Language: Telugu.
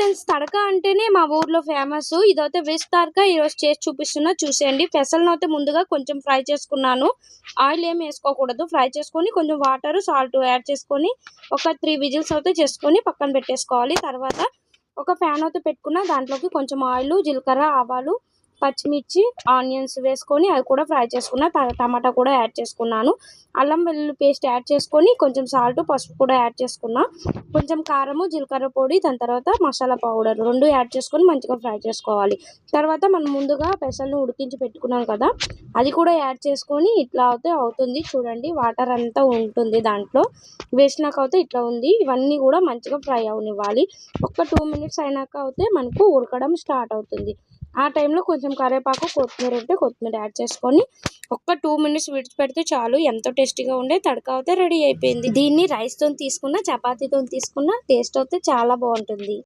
ఫ్రెండ్స్ తడక అంటేనే మా ఊర్లో ఫేమస్. ఇదైతే వెజ్ తడక ఈరోజు చేసి చూపిస్తున్నా. చూసేయండి. పెసలను అయితే ముందుగా కొంచెం ఫ్రై చేసుకున్నాను. ఆయిల్ ఏం వేసుకోకూడదు. ఫ్రై చేసుకొని కొంచెం వాటర్ సాల్ట్ యాడ్ చేసుకొని ఒక త్రీ విజిల్స్ అయితే చేసుకొని పక్కన పెట్టేసుకోవాలి. తర్వాత ఒక ఫ్యాన్ అయితే పెట్టుకున్న దాంట్లోకి కొంచెం ఆయిల్ జీలకర్ర ఆవాలు పచ్చిమిర్చి ఆనియన్స్ వేసుకొని అది కూడా ఫ్రై చేసుకున్న. ట- టమాటా కూడా యాడ్ చేసుకున్నాను. అల్లం వెల్లుల్లి పేస్ట్ యాడ్ చేసుకొని కొంచెం సాల్ట్ పసుపు కూడా యాడ్ చేసుకున్నా. కొంచెం కారము జీలకర్ర పొడి దాని తర్వాత మసాలా పౌడర్ రెండు యాడ్ చేసుకొని మంచిగా ఫ్రై చేసుకోవాలి. తర్వాత మనం ముందుగా పెసల్ని ఉడికించి పెట్టుకున్నాం కదా అది కూడా యాడ్ చేసుకొని ఇట్లా అయితే అవుతుంది. చూడండి వాటర్ అంతా ఉంటుంది దాంట్లో. వేసినాక అయితే ఇట్లా ఉంది. ఇవన్నీ కూడా మంచిగా ఫ్రై అవనివ్వాలి. ఒక టూ మినిట్స్ అయినాక అయితే మనకు ఉడకడం స్టార్ట్ అవుతుంది. ఆ టైంలో కొంచెం కరివేపాకు కొత్తిమీర ఉంటే కొత్తిమీర యాడ్ చేసుకొని ఒక్క టూ మినిట్స్ విడిచిపెడితే చాలు. ఎంతో టేస్టీగా ఉండే తడక అయితే రెడీ అయిపోయింది. దీన్ని రైస్తో తీసుకున్న చపాతీతో తీసుకున్న టేస్ట్ అయితే చాలా బాగుంటుంది.